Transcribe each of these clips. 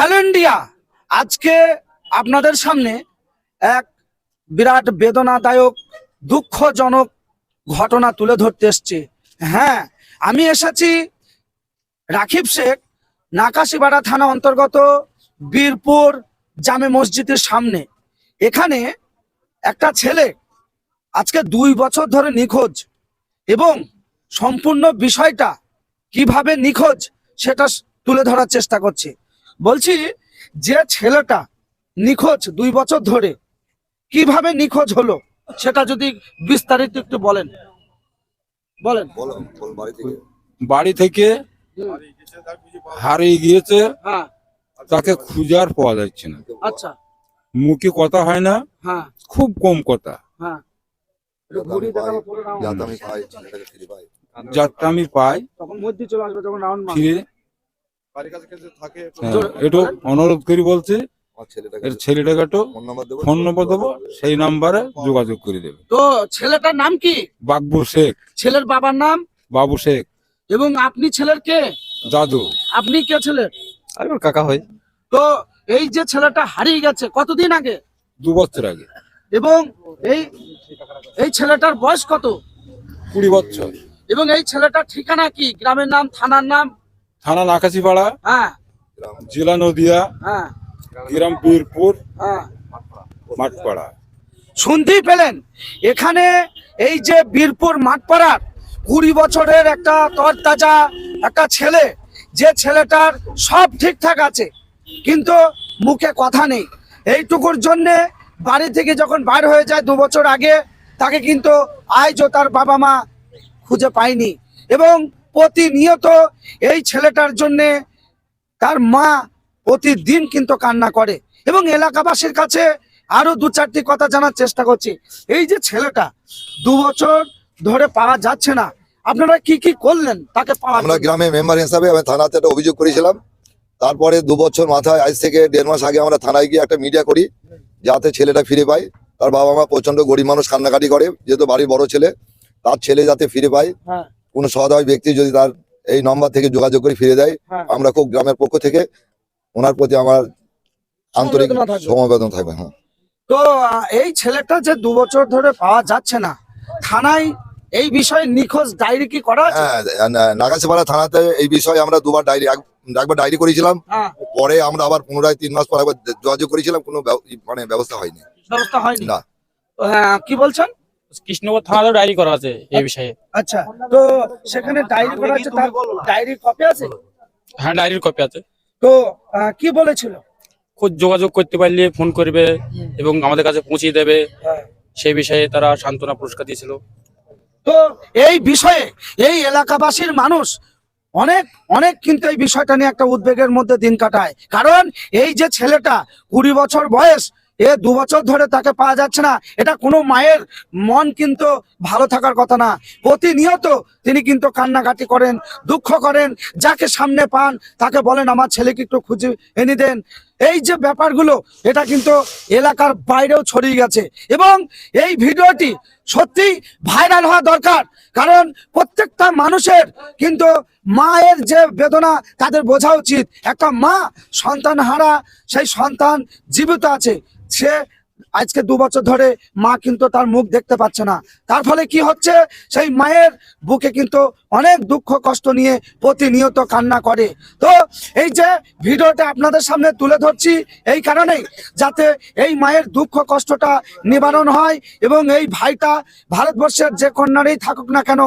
Hello India, আজকে আপনাদের সামনে এক বিরাট বেদনাদায়ক, দুঃখজনক ঘটনা তুলে ধরতে এসছি। হ্যাঁ আমি এসেছি রাখিব শেখ, নাকাশিবাড়া থানা অন্তর্গত বীরপুর জামে মসজিদের সামনে। এখানে একটা ছেলে আজকে দুই বছর ধরে নিখোঁজ এবং সম্পূর্ণ বিষয়টা কীভাবে নিখোঁজ সেটা তুলে ধরার চেষ্টা করছি। বলছি যে ছেলেটা নিখোঁজ দুই বছর ধরে কীভাবে নিখোঁজ হলো সেটা যদি বিস্তারিত একটু বলেন। বলেন। বাড়ি থেকে। হারিয়ে গিয়েছে হ্যাঁ। তাকে খুঁজার পাওয়া যাচ্ছে না। আচ্ছা। মুখে কথা হয় না হ্যাঁ। খুব কম কথা। হ্যাঁ। যাতে আমি পাই ফিরে একটু অনুরোধ করি বলছে ছেলেটাকে এর ছেলেটাকে একটু ফোন নাম্বার দেবো ফোন নম্বর দেবো সেই নাম্বারে যোগাযোগ করে দেবে। তো ছেলেটার নাম কি? বাকবুর শেখ। ছেলের বাবার নাম? বাবু শেখ। এবং আপনি ছেলের কে? দাদু আপনি কে ছেলের? আমি ওর কাকা হই। তো এই যে ছেলেটা হারিয়ে গেছে কতদিন আগে? দু বছর আগে। এবং এই এই ছেলেটার বয়স কত? কুড়ি বছর। এবং এই ছেলেটার ঠিকানা কি? গ্রামের নাম থানার নাম? থানা নাকাশিপাড়া হ্যাঁ। জেলা নদিয়া হ্যাঁ। গ্রাম বীরপুর হ্যাঁ। মাঠপাড়া। শুনতেই পেলেন? এখানে এই যে বীরপুর মাঠপাড়ার কুড়ি বছরের একটা তরতাজা একটা ছেলে যে ছেলেটার সব ঠিকঠাক আছে কিন্তু মুখে কথা নেই। এইটুকুর জন্যে বাড়ি থেকে যখন বার হয়ে যায় দু বছর আগে তাকে কিন্তু আজও তার বাবা মা খুঁজে পায়নি। এবং প্রতিনিয়ত এই ছেলেটার জন্যে তার মা প্রতিদিন কিন্তু কান্না করে। এবং এলাকাবাসীর কাছে আরও দু চারটি কথা জানার চেষ্টা করছি। এই যে ছেলেটা দু বছর ধরে পাওয়া যাচ্ছে না। আপনারা কি কি করলেন তাকে পাওয়া আমরা গ্রামে মেম্বার হিসাবে আমি থানাতে একটা অভিযোগ করেছিলাম। তারপরে দু বছর মাথায় আজ থেকে দেড় মাস আগে আমরা থানায় গিয়ে একটা মিডিয়া করি যাতে ছেলেটা ফিরে পায়। তার বাবা মা প্রচণ্ড গরিব মানুষ কান্নাকাটি করে যেহেতু বাড়ির বড় ছেলে তার ছেলে যাতে ফিরে পায়। হ্যাঁ। কোনো সহদয় ব্যক্তি যদি তার এই নম্বর থেকে যোগাযোগ করে ফিরে দেয় হ্যাঁ। আমরা খুব গ্রামের পক্ষ থেকে ওনার প্রতি আমার আন্তরিক সমবেদনা থাকবে। হ্যাঁ। তো এই ছেলেটা যে দু বছর ধরে পাওয়া যাচ্ছে না থানায় এই বিষয়ে নিখোঁজ ডায়েরি কি করা আছে? হ্যাঁ নাগাছিপাড়া থানাতে এই বিষয়ে আমরা দুবার ডায়েরি একবার ডায়েরি করেছিলাম। হ্যাঁ। পরে আমরা আবার পুনরায় তিন মাস পর একবার যোগাযোগ করেছিলাম কোনো মানে ব্যবস্থা হয়নি। ব্যবস্থা হয়নি? না। হ্যাঁ কি বলছেন? কৃষ্ণনগর থানাতেও ডায়েরি করা আছে এই বিষয়ে। আচ্ছা তো সেখানে ডায়েরি করা আছে তার ডায়েরি কপি আছে? হ্যাঁ ডায়েরির কপি আছে। তো কি বলেছিল? খোঁজ যোগাযোগ করতে পারলে ফোন করবে এবং আমাদের কাছে পৌঁছিয়ে দেবে। হ্যাঁ। সেই বিষয়ে তারা সান্ত্বনা পুরস্কার দিয়েছিল। তো এই বিষয়ে এই এলাকাবাসীর মানুষ অনেক অনেক কিন্তু এই বিষয়টা নিয়ে একটা উদ্বেগের মধ্যে দিন কাটায়। কারণ এই যে ছেলেটা কুড়ি বছর বয়স এ দু বছর ধরে তাকে পাওয়া যাচ্ছে না। এটা কোনো মায়ের মন কিন্তু ভালো থাকার কথা না। প্রতিনিয়ত তিনি কিন্তু কান্নাকাটি করেন, দুঃখ করেন, যাকে সামনে পান, তাকে বলেন, আমার ছেলেকে একটু খুঁজে এনে দেন। এই যে ব্যাপারগুলো, এটা কিন্তু এলাকার বাইরেও ছড়িয়ে গেছে। এবং এই ভিডিওটি সত্যি ভাইরাল হওয়া দরকার, কারণ প্রত্যেকটা মানুষের কিন্তু মায়ের যে বেদনা, তাদের বোঝা উচিত। একটা মা সন্তান হারা সেই সন্তান জীবিত আছে। সে আজকে দু বছর ধরে মা কিন্তু তার মুখ দেখতে পাচ্ছে না। তার ফলে কি হচ্ছে? সেই মায়ের বুকে কিন্তু অনেক দুঃখ, কষ্ট নিয়ে প্রতিনিয়ত কান্না করে। তো এই যে ভিডিওটা আপনাদের সামনে তুলে ধরছি, এই কারণেই যাতে এই মায়ের দুঃখ, কষ্টটা নিবারণ হয় এবং এই ভাইটা ভারতবর্ষের যে কন্যারই থাকুক না কেন,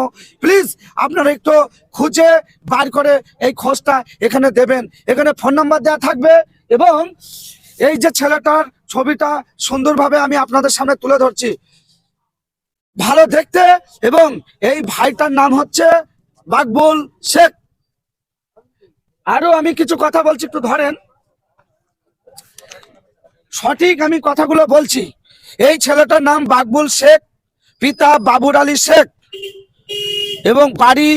প্লিজ আপনারা একটু খুঁজে বার করে এই খোঁজটা এখানে দেবেন। এখানে ফোন নাম্বার দেওয়া থাকবে এবং এই যে ছেলেটার ছবিটা সুন্দরভাবে আমি আপনাদের সামনে তুলে ধরছি। ভালো দেখতে এবং এই ভাইটার নাম হচ্ছে বাকবুল শেখ। আরও আমি কিছু কথা বলছি, একটু ধরেন। সঠিক আমি কথাগুলো বলছি। এই ছেলেটার নাম বাকবুল শেখ, পিতা বাবুর আলী শেখ এবং বাড়ি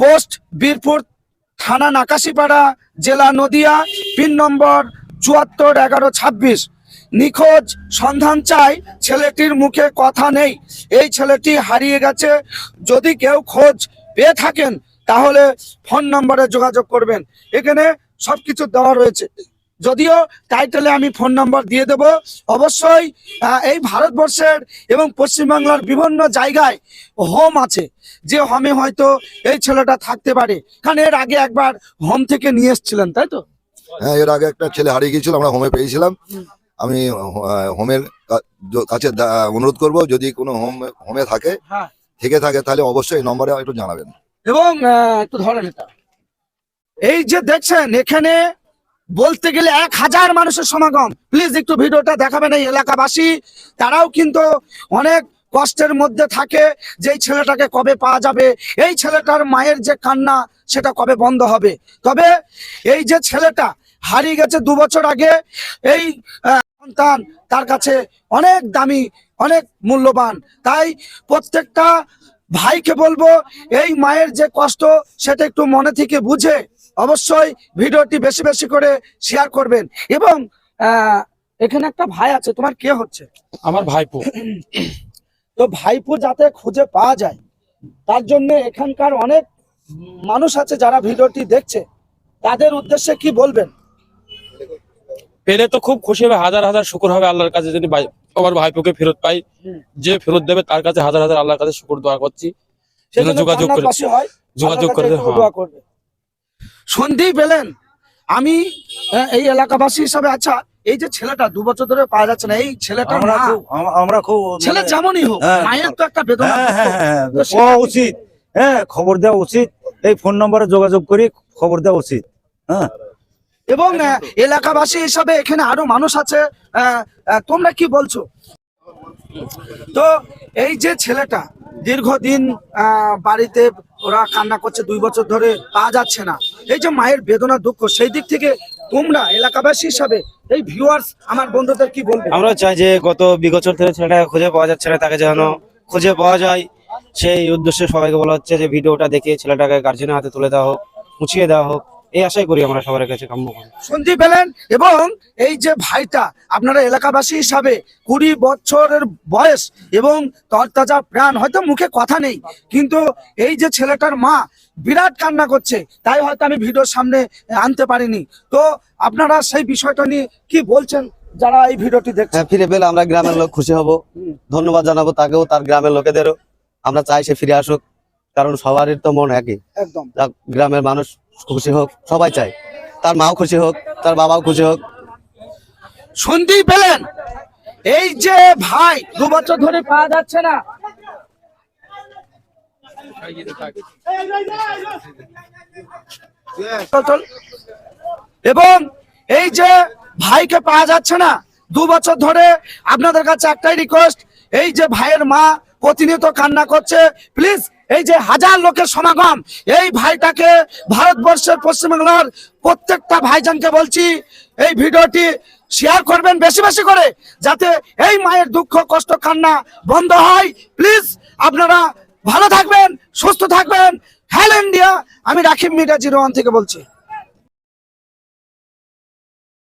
পোস্ট বীরপুর থানা নাকাশিপাড়া, জেলা নদিয়া, পিন নম্বর চুয়াত্তর এগারো ছাব্বিশ। নিখোঁজ, সন্ধান চাই, ছেলেটির মুখে কথা নেই। এই ছেলেটি হারিয়ে গেছে। যদি কেউ খোঁজ পেয়ে থাকেন, তাহলে ফোন নম্বরে যোগাযোগ করবেন। এখানে সবকিছু দেওয়া রয়েছে। যদিও টাইটেলে আমি ফোন নাম্বার দিয়ে দেব। অবশ্যই এই ভারতবর্ষের এবং পশ্চিমবাংলার বিভিন্ন জায়গায় হোম আছে। যে হোমে হয়তো এই ছেলেটা থাকতে পারে। কারণ এর আগে একবার হোম থেকে নিয়ে এসেছিলেন, তাই তো? হ্যাঁ এর আগে একটা ছেলে হারিয়ে গিয়েছিল, আমরা হোমে পেয়েছিলাম। আমি হোমের কাছে অনুরোধ করব যদি কোনো হোম হোমে থাকে হ্যাঁ। থেকে থাকে তাহলে অবশ্যই এই নম্বরে একটু জানাবেন। এবং একটু ধরেন এটা। এই যে দেখছেন এখানে বলতে গেলে এক হাজার মানুষের সমাগম। প্লিজ একটু ভিডিওটা দেখাবেন এই এলাকাবাসী। তারাও কিন্তু অনেক কষ্টের মধ্যে থাকে যে এই ছেলেটাকে কবে পাওয়া যাবে। এই ছেলেটার মায়ের যে কান্না সেটা কবে বন্ধ হবে? তবে এই যে ছেলেটা হারিয়ে গেছে দু বছর আগে এই সন্তান তার কাছে অনেক দামি অনেক মূল্যবান। তাই প্রত্যেকটা ভাইকে বলব এই মায়ের যে কষ্ট সেটা একটু মনে থেকে বুঝে অবশ্যই ভিডিওটি বেশি বেশি করে শেয়ার করবেন। এবং আহ, এখানে একটা ভাই আছে তোমার কে হচ্ছে? আমার ভাইপো। তো ভাইপো যাতে খুঁজে পাওয়া যায় তার জন্য এখানকার অনেক মানুষ আছে যারা ভিডিওটি দেখছে তাদের উদ্দেশ্যে কি বলবেন? পেলে তো খুব খুশি হবে হাজার হাজার শুকুর হবে আল্লাহর কাছে যদি ভাই আমার ভাইপোকে ফেরত পাই। যে ফেরত দেবে তার কাছে হাজার হাজার আল্লাহর কাছে শুকুর দোয়া করছি। যোগাযোগ করে যোগাযোগ করে একটু হ্যাঁ। দোয়া করবে। শুনতেই পেলেন। আমি এই এলাকাবাসী হিসাবে আচ্ছা এই যে ছেলেটা দু বছর ধরে পাওয়া যাচ্ছে না এই ছেলেটা আমরা খুব আমরা খুব ছেলে মানে- যেমনই হোক হ্যাঁ। মায়ের তো একটা বেদনা। হ্যাঁ হ্যাঁ হ্যাঁ হওয়া উচিত। হ্যাঁ খবর দেওয়া উচিত। এই ফোন নম্বরে যোগাযোগ করি খবর দেওয়া উচিত। হ্যাঁ। এবং এলাকাবাসী হিসাবে এখানে আরও মানুষ আছে আহ, আহ, তোমরা কি বলছো? তো এই যে ছেলেটা দীর্ঘদিন আহ, বাড়িতে ওরা কান্না করছে দুই বছর ধরে পাওয়া যাচ্ছে না। এই যে মায়ের বেদনা দুঃখ সেই দিক থেকে তোমরা এলাকাবাসী হিসাবে এই ভিউয়ার্স আমার বন্ধুদের কি বলবে? আমরা চাই যে গত বিগত ধরে ছেলেটাকে খুঁজে পাওয়া যাচ্ছে না তাকে যেন খুঁজে পাওয়া যায়। সেই উদ্দেশ্যে সবাইকে বলা হচ্ছে যে ভিডিওটা দেখে ছেলেটাকে গার্জেনের হাতে তুলে দেওয়া হোক মুছিয়ে দেওয়া হোক। এই আশাই করি আমরা সবার কাছে কাম্য করি শুনতে পেলেন এবং এই যে ভাইটা আপনারা এলাকাবাসী হিসাবে কুড়ি বছরের বয়স এবং তরতাজা প্রাণ হয়তো মুখে কথা নেই কিন্তু এই যে ছেলেটার মা বিরাট কান্না করছে তাই হয়তো আমি ভিডিওর সামনে আনতে পারিনি। তো আপনারা সেই বিষয়টা নিয়ে কি বলছেন যারা এই ভিডিওটি দেখছেন? হ্যাঁ ফিরে পেলে আমরা গ্রামের লোক খুশি হব। ধন্যবাদ জানাব তাকেও তার গ্রামের লোকেদেরও। আমরা চাই সে ফিরে আসুক। কারণ সবারই তো মন একই। একদম। গ্রামের মানুষ খুশি হোক সবাই চায়। তার মাও খুশি হোক তার বাবাও খুশি হোক। শুনতেই পেলেন। এই যে ভাই দু বছর ধরে পাওয়া যাচ্ছে না। এবং এই যে ভাইকে পাওয়া যাচ্ছে না দু বছর ধরে আপনাদের কাছে একটাই রিকোয়েস্ট এই যে ভাইয়ের মা প্রতিনিয়ত কান্না করছে প্লিজ এই যে হাজার লোকের সমাগম, এই ভাইটাকে ভারতবর্ষের পশ্চিমবাংলার প্রত্যেকটা ভাইজানকে বলছি, এই ভিডিওটি শেয়ার করবেন বেশি বেশি করে, যাতে এই মায়ের দুঃখ কষ্ট কান্না বন্ধ হয়। প্লিজ আপনারা ভালো থাকবেন, সুস্থ থাকবেন। হ্যালো ইন্ডিয়া আমি রাখিব মিডিয়া জিরো ওয়ান থেকে বলছি।